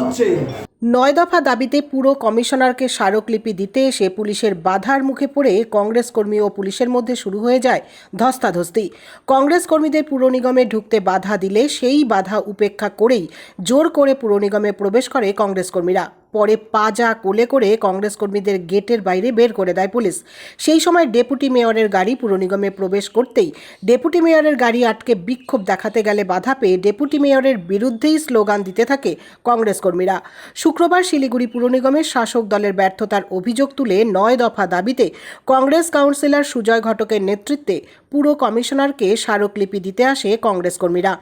হচ্ছে। নয় দফা দাবিতে পুরো কমিশনারকে স্মারকলিপি দিতে এসে পুলিশের বাধার মুখে পড়ে কংগ্রেস কর্মী ও পুলিশের মধ্যে শুরু হয়ে যায় ধস্তাধস্তি। কংগ্রেস কর্মীদের পুর নিগমে ঢুকতে বাধা দিলে সেই বাধা উপেক্ষা করেই জোর করে পুর নিগমে প্রবেশ করে কংগ্রেস কর্মীরা। পরে পাজা কোলে করে কংগ্রেস কর্মীদের গেটের বাইরে বের করে দেয় পুলিশ। সেই সময় ডেপুটি মেয়রের গাড়ি পুর নিগমে প্রবেশ করতেই ডেপুটি মেয়রের গাড়ি আটকে বিক্ষোভ দেখাতে গেলে বাধা পেয়ে ডেপুটি মেয়রের বিরুদ্ধেই স্লোগান দিতে থাকে কংগ্রেস কর্মীরা। শুক্রবার শিলিগুড়ি পুর নিগমের শাসক দলের ব্যর্থতার অভিযোগ তুলে নয় দফা দাবিতে কংগ্রেস কাউন্সিলর সুজয় ঘটকের নেতৃত্বে পুরো কমিশনারকে স্মারকলিপি দিতে আসে কংগ্রেস কর্মীরা।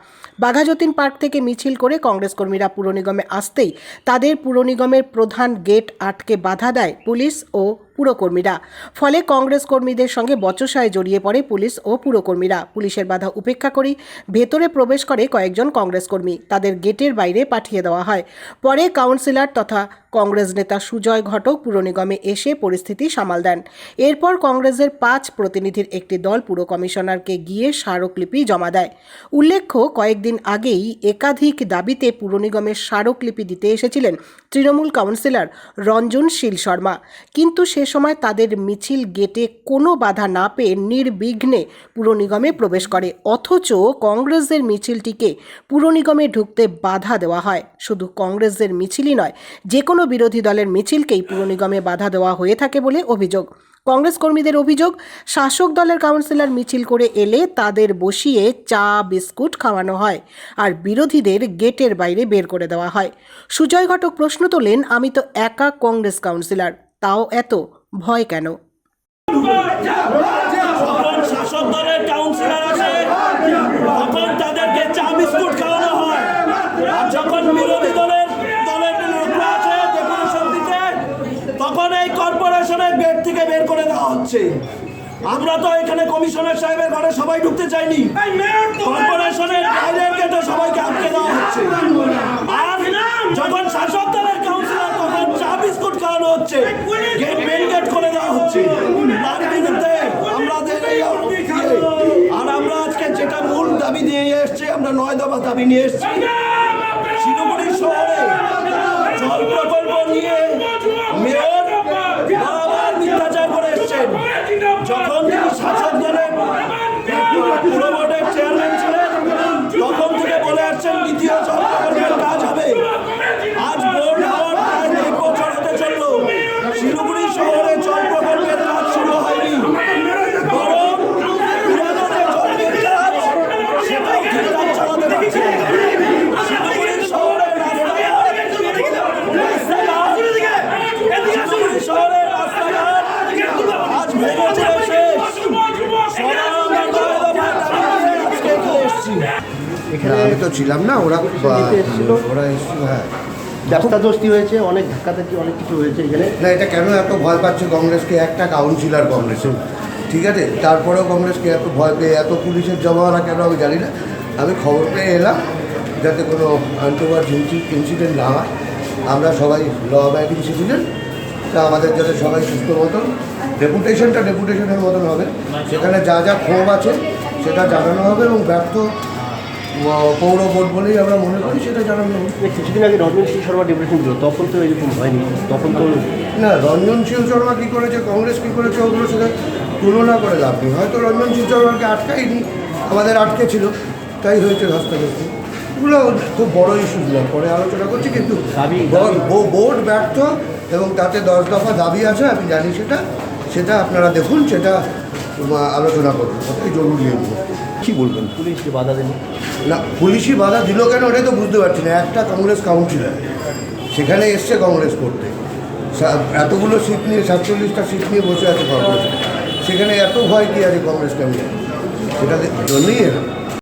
বাঘাযতীন পার্ক থেকে মিছিল করে কংগ্রেস কর্মীরা পুর নিগমে আসতেই তাদের পুর নিগমের প্রধান গেট আটকে বাধা দেয় পুলিশ ও পুরকর্মীরা। ফলে কংগ্রেস কর্মীদের সঙ্গে বচসায় জড়িয়ে পড়ে পুলিশ ও পুরকর্মীরা। পুলিশের বাধা উপেক্ষা করেই ভেতরে প্রবেশ করে কয়েকজন কংগ্রেস কর্মী। তাদের গেটের বাইরে পাঠিয়ে দেওয়া হয়। পরে কাউন্সিলর তথা কংগ্রেস নেতা সুজয় ঘটক পুর নিগমে এসে পরিস্থিতি সামাল দেন। এরপর কংগ্রেসের পাঁচ প্রতিনিধির একটি দল পুর কমিশনারকে গিয়ে স্মারকলিপি জমা দেয়। উল্লেখ্য, কয়েকদিন আগেই একাধিক দাবিতে পুর নিগমের স্মারকলিপি দিতে এসেছিলেন তৃণমূল কাউন্সিলর রঞ্জন শীল শর্মা। কিন্তু সে সময় তাদের মিছিল গেটে কোনো বাধা না পেয়ে নির্বিঘ্নে পুর নিগমে প্রবেশ করে। অথচ কংগ্রেসের মিছিলটিকে পুর নিগমে ঢুকতে বাধা দেওয়া হয়। শুধু কংগ্রেসের মিছিলই নয়, যে কোনো বিরোধী দলের মিছিলকেই পুর নিগমে বাধা দেওয়া হয়ে থাকে বলে অভিযোগ। কংগ্রেস কর্মীদের অভিযোগ, শাসক দলের কাউন্সিলর মিছিল করে এলে তাদের বসিয়ে চা, বিস্কুট খাওয়ানো হয় আর বিরোধীদের গেটের বাইরে বের করে দেওয়া হয়। সুজয় ঘটক প্রশ্ন তোলেন, আমি তো একা কংগ্রেস কাউন্সিলর, তাও এত ভয় কেন? যখন শাসক দলের কাউন্সিলর আসে তখন তাদেরকে চা বিস্কুট খাওয়ানো হয়। আর যখন বিরোধী দলের দলের লোকরা আসে ডেপুটেশন দিতে তখন এই কর্পোরেশনের গেট থেকে বের করে দেওয়া হচ্ছে। আমরা তো এখানে কমিশনার সাহেবের ঘরে সবাই ঢুকতে চাইনি। কর্পোরেশনের বাইরের গেটে সবাইকে আটকে দেওয়া হচ্ছে আর যখন শাসক দলের কাউন্সিলর তখন চা বিস্কুট খাওয়ানো হচ্ছে গেট মেন গেট করে দেওয়া হচ্ছে তার বিরুদ্ধে আমাদের এই ইয়ে, আর আমরা আজকে যেটা মূল দাবি নিয়ে এসেছি আমরা নয় দফা দাবি নিয়ে এসেছি শিলিগুড়ি শহরে জল প্রকল্প নিয়ে মেয়র বারবার মিথ্যাচার করে এসছেন যখন তিনি শাসক দলের পুরো বোর্ডের চেয়ারম্যান ছিলেন তখন থেকে বলে আসছেন দ্বিতীয় জল প্রকল্পের কাজ হবে আজ বোর্ড হওয়ার প্রায় এক বছর হতে চলল শিলিগুড়ি শহরে জল প্রকল্পের কাজ শুরু হয়নি বরং পুরানো যে জলের কাজ সেটাও ঠিকঠাক চালাতে পারছে না। শিলিগুড়ি শহরের রাস্তাঘাট শিলিগুড়ি শহরের রাস্তাঘাট আজ ভেঙে চলে শেষ সরাং আর দয়া আজকে এখানে এসেছি না, আমি তো ছিলাম না ওরা ওরা হ্যাঁ। ব্যবস্থাদোস্তি হয়েছে অনেক ধাক্কাধাক্কি অনেক কিছু হয়েছে এখানে। না এটা কেন এত ভয় পাচ্ছে কংগ্রেসকে? একটা কাউন্সিলর কংগ্রেসে। ঠিক আছে? তারপরেও কংগ্রেসকে এত ভয় পেয়ে এত পুলিশের জমাওয়ালা কেন আমি জানি না। আমি খবর পেয়ে এলাম যাতে কোনো আন্তর্বার ইনসিডেন্ট না হয়। আমরা সবাই ল অ্যাবাইডিং সিটিজেন তা আমাদের যাতে সবাই সুস্থ মতন ডেপুটেশনটা ডেপুটেশনের মতন হবে। সেখানে যা যা ক্ষোভ আছে সেটা জানানো হবে এবং ব্যর্থ পৌর বোর্ড বলেই আমরা মনে করি সেটা জানানো হবে। কিছুদিন আগে রঞ্জন সিং শর্মা ডিপ্রেশন দিল তখন তো এরকম হয়নি তখন তো না রঞ্জন সিং শর্মা কী করেছে কংগ্রেস কী করেছে ওগুলোর সাথে তুলনা করে লাভ নেই। হয়তো রঞ্জন সিং শর্মাকে আটকাইনি আমাদের আটকে ছিল। তাই হয়েছে রাস্তা ধস্তাধস্তি এগুলো খুব বড় ইস্যু না পরে আলোচনা করছি কিন্তু বোর্ড- ব্যর্থ এবং তাতে দশ দফা দাবি আছে আমি জানি সেটা। সেটা আপনারা দেখুন সেটা আলোচনা করুন। ওটাই জরুরি কি বলবেন? পুলিশ যে বাধা দিল? না পুলিশি বাধা দিল কেন ওটাই তো বুঝতে পারছি না। একটা কংগ্রেস কাউন্সিলর সেখানে এসছে কংগ্রেস করতে। এতগুলো সিট নিয়ে সাতচল্লিশটা সিট নিয়ে বসে আছে কংগ্রেস। সেখানে এত ভয় কি আছে কংগ্রেস ক্যান্ডিডেট সেটা জন্যই এরকম